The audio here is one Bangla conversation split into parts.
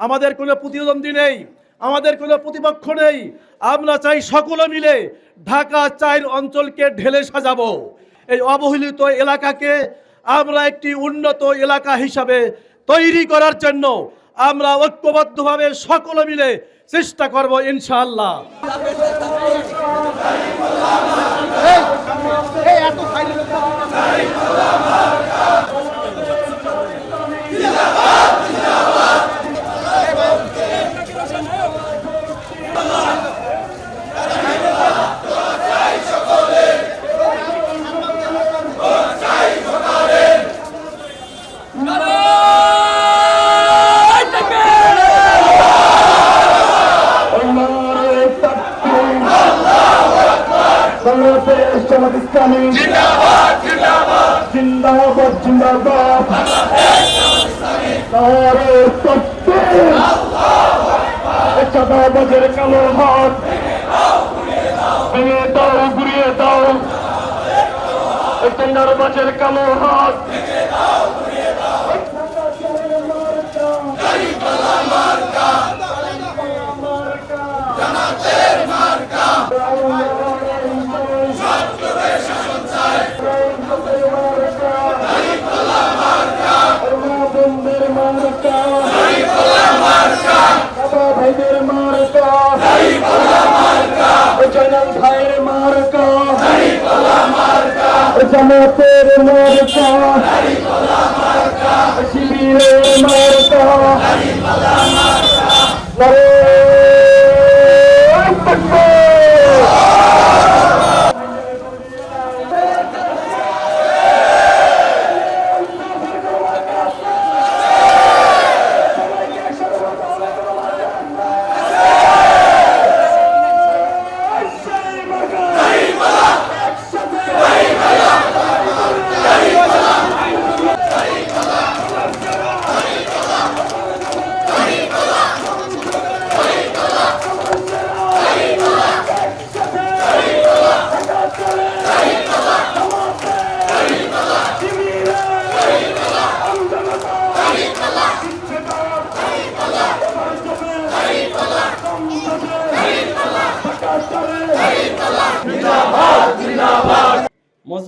আমাদের কোনো প্রতিদ্বন্দ্বী নেই, আমাদের কোনো প্রতিপক্ষ নেই। আমরা চাই সকলে মিলে ঢাকা চাইর অঞ্চলকে ঢেলে সাজাবো। এই অবহেলিত এলাকাকে আমরা একটি উন্নত এলাকা হিসাবে তৈরি করার জন্য আমরা ঐক্যবদ্ধভাবে সকলে মিলে চেষ্টা করব ইনশাআল্লাহ। ইসলামী জিন্দাবাদ জিন্দাবাদ। নারে তকবীর চাঁদাবাজের কালো হাত। ভেঙে দাও ঘুরিয়ে দাও। টেন্ডার বাজের কালো হাত মার্কা বাবা ভাইদের মার্কা জয়নাল ভাইয়ের মার্কা জামাতের মার্কা। শিবিরের মার্কা। নারে তাকবীর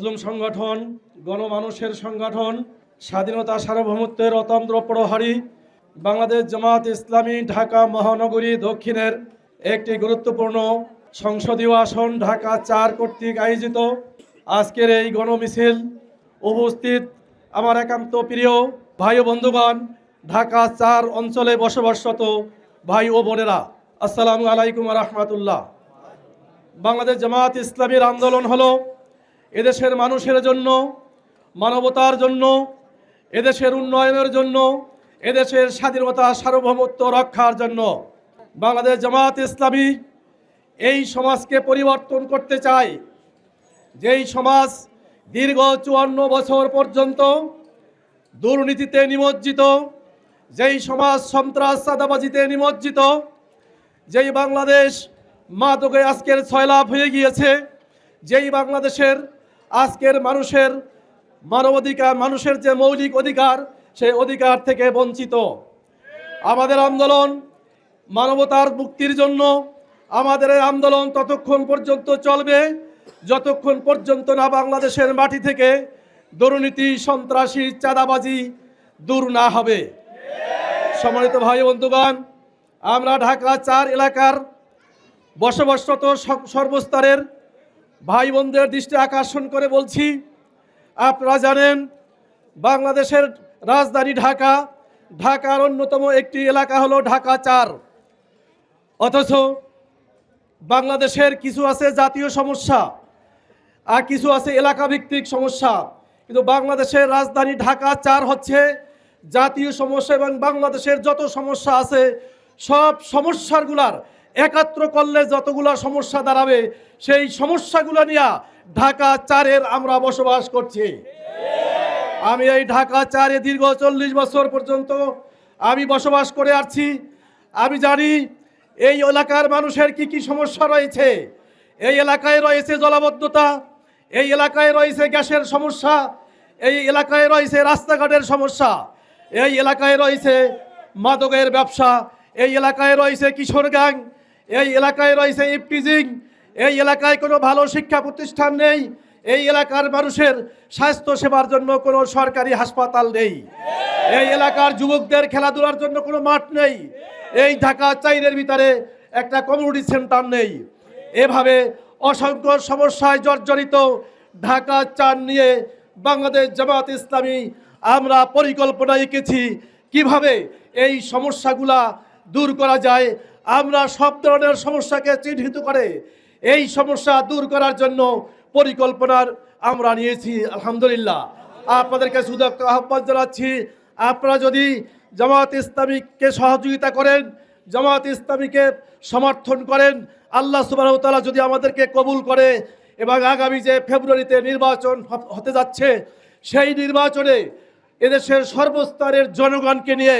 মজলুম সংগঠন, গণমানুষের সংগঠন, স্বাধীনতা সার্বভৌমত্বের অতন্ত্র প্রহরী, বাংলাদেশ জামাত ইসলামী ঢাকা মহানগরী দক্ষিণের একটি গুরুত্বপূর্ণ সংসদীয় আসন ঢাকা চার কর্তৃক আয়োজিত আজকের এই গণমিছিল উপস্থিত আমার একান্ত প্রিয় ভাই ও বন্ধুগণ, ঢাকা চার অঞ্চলে বসবাসরত ভাই ও বোনেরা, আসসালামু আলাইকুম রহমতুল্লাহ। বাংলাদেশ জামাত ইসলামীর আন্দোলন হলো এদেশের মানুষের জন্য, মানবতার জন্য, এদেশের উন্নয়নের জন্য, এদেশের স্বাধীনতা, সার্বভৌমত্ব রক্ষার জন্য বাংলাদেশ জামাত ইসলামী এই সমাজকে পরিবর্তন করতে চায়। যেই সমাজ দীর্ঘ চুয়ান্ন বছর পর্যন্ত দুর্নীতিতে নিমজ্জিত, যেই সমাজ সন্ত্রাস, চাঁদাবাজিতে নিমজ্জিত, যেই বাংলাদেশ মাদকে আজকের ছয়লাভ হয়ে গিয়েছে, যেই বাংলাদেশের আজকের মানুষের মানবাধিকার, মানুষের যে মৌলিক অধিকার, সেই অধিকার থেকে বঞ্চিত। আমাদের আন্দোলন মানবতার মুক্তির জন্য আমাদের এই আন্দোলন ততক্ষণ পর্যন্ত চলবে, যতক্ষণ পর্যন্ত না বাংলাদেশের মাটি থেকে দুর্নীতি, সন্ত্রাসী, চাঁদাবাজি দূর না হবে। সম্মানিত ভাই বন্ধুগণ, আমরা ঢাকা চার এলাকার বসবাসরত সর্বস্তরের ভাই বোনদের দৃষ্টি আকর্ষণ করে বলছি, আপনারা জানেন বাংলাদেশের রাজধানী ঢাকা, ঢাকার অন্যতম একটি এলাকা হলো ঢাকা চার। অথচ বাংলাদেশের কিছু আছে জাতীয় সমস্যা আর কিছু আছে এলাকা ভিত্তিক সমস্যা। কিন্তু বাংলাদেশের রাজধানী ঢাকা চার হচ্ছে জাতীয় সমস্যা এবং বাংলাদেশের যত সমস্যা আছে, সব সমস্যাগুলার একাত্র করলে যতগুলা সমস্যা দাঁড়াবে, সেই সমস্যাগুলো নিয়ে ঢাকা চারের আমরা বসবাস করছি। আমি এই ঢাকা চারে দীর্ঘ চল্লিশ বছর পর্যন্ত আমি বসবাস করে আসছি। আমি জানি এই এলাকার মানুষের কি কি সমস্যা রয়েছে। এই এলাকায় রয়েছে জলাবদ্ধতা, এই এলাকায় রয়েছে গ্যাসের সমস্যা, এই এলাকায় রয়েছে রাস্তাঘাটের সমস্যা, এই এলাকায় রয়েছে মাদকের ব্যবসা, এই এলাকায় রয়েছে কিশোর গ্যাং এই এলাকায় রয়েছে ইফটিজিং, এই এলাকায় কোনো ভালো শিক্ষা প্রতিষ্ঠান নেই, এই এলাকার মানুষের স্বাস্থ্য সেবার জন্য কোনো সরকারি হাসপাতাল নেই। এই এলাকার যুবকদের খেলাধুলার জন্য কোনো মাঠ নেই। এই ঢাকা চাইরের ভিতরে একটা কমিউনিটি সেন্টার নেই। এভাবে অসংখ্য সমস্যায় জর্জরিত ঢাকা চার নিয়ে বাংলাদেশ জামাত ইসলামী আমরা পরিকল্পনা এঁকেছি কীভাবে এই সমস্যাগুলা দূর করা যায়। আমরা সব ধরনের সমস্যাকে চিহ্নিত করে এই সমস্যা দূর করার জন্য পরিকল্পনার আমরা নিয়েছি, আলহামদুলিল্লাহ। আপনাদেরকে শুধু আহ্বান জানাচ্ছি, আপনারা যদি জামাত ইসলামীকে সহযোগিতা করেন জামাত ইসলামীকে সমর্থন করেন, আল্লাহ সুবাহ তাআলা যদি আমাদেরকে কবুল করে এবং আগামী যে ফেব্রুয়ারিতে নির্বাচন হতে যাচ্ছে, সেই নির্বাচনে এদেশের সর্বস্তরের জনগণকে নিয়ে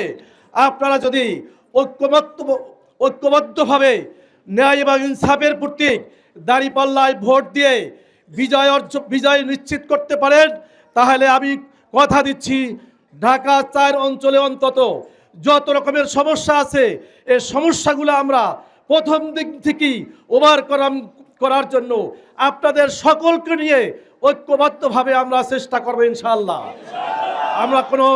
আপনারা যদি ঐক্যবদ্ধ ঐক্যবদ্ধভাবে ন্যায় এবং ইনসাফের প্রতীক দাঁড়িপাল্লায় ভোট দিয়ে বিজয় অর্জ বিজয় নিশ্চিত করতে পারেন, তাহলে আমি কথা দিচ্ছি ঢাকা চার অঞ্চলে অন্তত। যত রকমের সমস্যা আছে এই সমস্যাগুলো আমরা প্রথম দিক থেকেই ওভারকাম করার জন্য আপনাদের সকলকে নিয়ে ঐক্যবদ্ধভাবে আমরা চেষ্টা করব ইনশাল্লাহ আমরা কোনো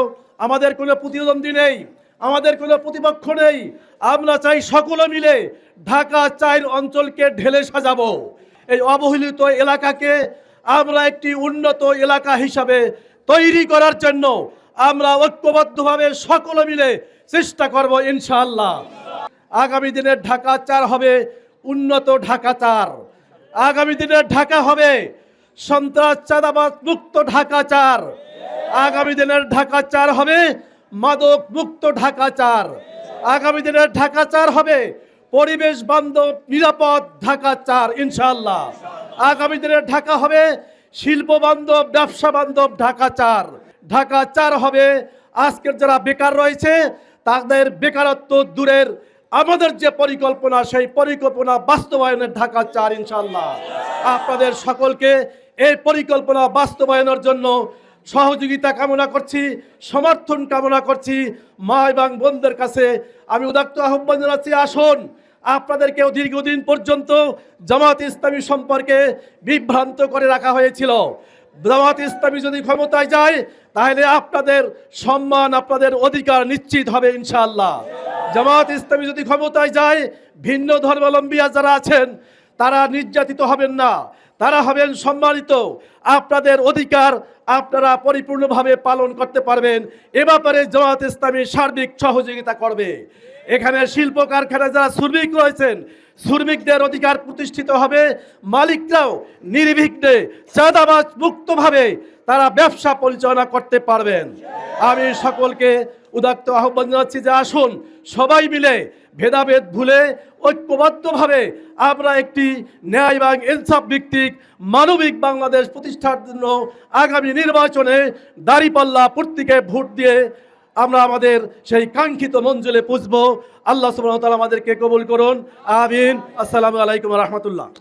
আমাদের কোনো প্রতিদ্বন্দ্বী নেই। আমাদের কোনো প্রতিপক্ষ নেই। আমরা চাই সকলে মিলে ঢাকা চায়ের অঞ্চলকে ঢেলে সাজাবো। এই অবহেলিত এলাকাকে আমরা একটি উন্নত এলাকা হিসাবে তৈরি করার জন্য আমরা ঐক্যবদ্ধভাবে সকলে মিলে চেষ্টা করব ইনশাআল্লাহ। আগামী দিনের ঢাকা চার হবে উন্নত ঢাকা চার। আগামী দিনের ঢাকা হবে সন্ত্রাস চাঁদাবাদ মুক্ত ঢাকা চার। আগামী দিনের ঢাকা চার হবে মাদক মুক্ত ঢাকা চার। আগামী দিনের ঢাকা চার হবে। পরিবেশ বান্ধব নিরাপদ ঢাকা চার, ইনশাআল্লাহ। আগামী দিনের ঢাকা হবে শিল্প বান্ধব, ব্যবসা বান্ধব ঢাকা চার। ঢাকা চার হবে। আজকের যারা বেকার রয়েছে, তাদের বেকারত্ব দূরের আমাদের যে পরিকল্পনা, সেই পরিকল্পনা বাস্তবায়নের ঢাকা চার ইনশাল্লাহ আপনাদের সকলকে এই পরিকল্পনা বাস্তবায়নের জন্য সহযোগিতা কামনা করছি, সমর্থন কামনা করছি। মা এবং বোনদের কাছে আমি উদাত্ত আহ্বান জানাচ্ছি, আসুন আপনাদেরকেও দীর্ঘদিন পর্যন্ত জামাত ইসলামী সম্পর্কে বিভ্রান্ত করে রাখা হয়েছিল। জামাত ইসলামী যদি ক্ষমতায় যায়, তাহলে আপনাদের সম্মান, আপনাদের অধিকার নিশ্চিত হবে ইনশাআল্লাহ। জামাত ইসলামী যদি ক্ষমতায় যায়, ভিন্ন ধর্মাবলম্বী যারা আছেন, তারা নির্যাতিত হবেন না। তারা হবেন সম্মানিত। আপনাদের অধিকার আপনারা পরিপূর্ণভাবে পালন করতে পারবেন। এ ব্যাপারে জামাত ইসলামী সার্বিক সহযোগিতা করবে। এখানে শিল্প কারখানায় যারা শ্রমিক রয়েছেন, শ্রমিকদের অধিকার প্রতিষ্ঠিত হবে। মালিকরাও নির্বিঘ্নে চাঁদাবাজ মুক্তভাবে তারা ব্যবসা পরিচালনা করতে পারবেন। আমি সকলকে উদাত্ত আহ্বান জানাচ্ছি যে আসুন সবাই মিলে ভেদাভেদ ভুলে ঐক্যবদ্ধভাবে আমরা একটি ন্যায় এবং ইনসাফ ভিত্তিক মানবিক বাংলাদেশ প্রতিষ্ঠার জন্য আগামী নির্বাচনে দাঁড়িপাল্লা প্রত্যেকে ভোট দিয়ে আমরা আমাদের সেই কাঙ্ক্ষিত মঞ্জুলে পুষবো। আল্লাহ ওয়া আমাদেরকে কবুল করুন। আমিন। আসসালামু আলাইকুম রহমতুল্লাহ।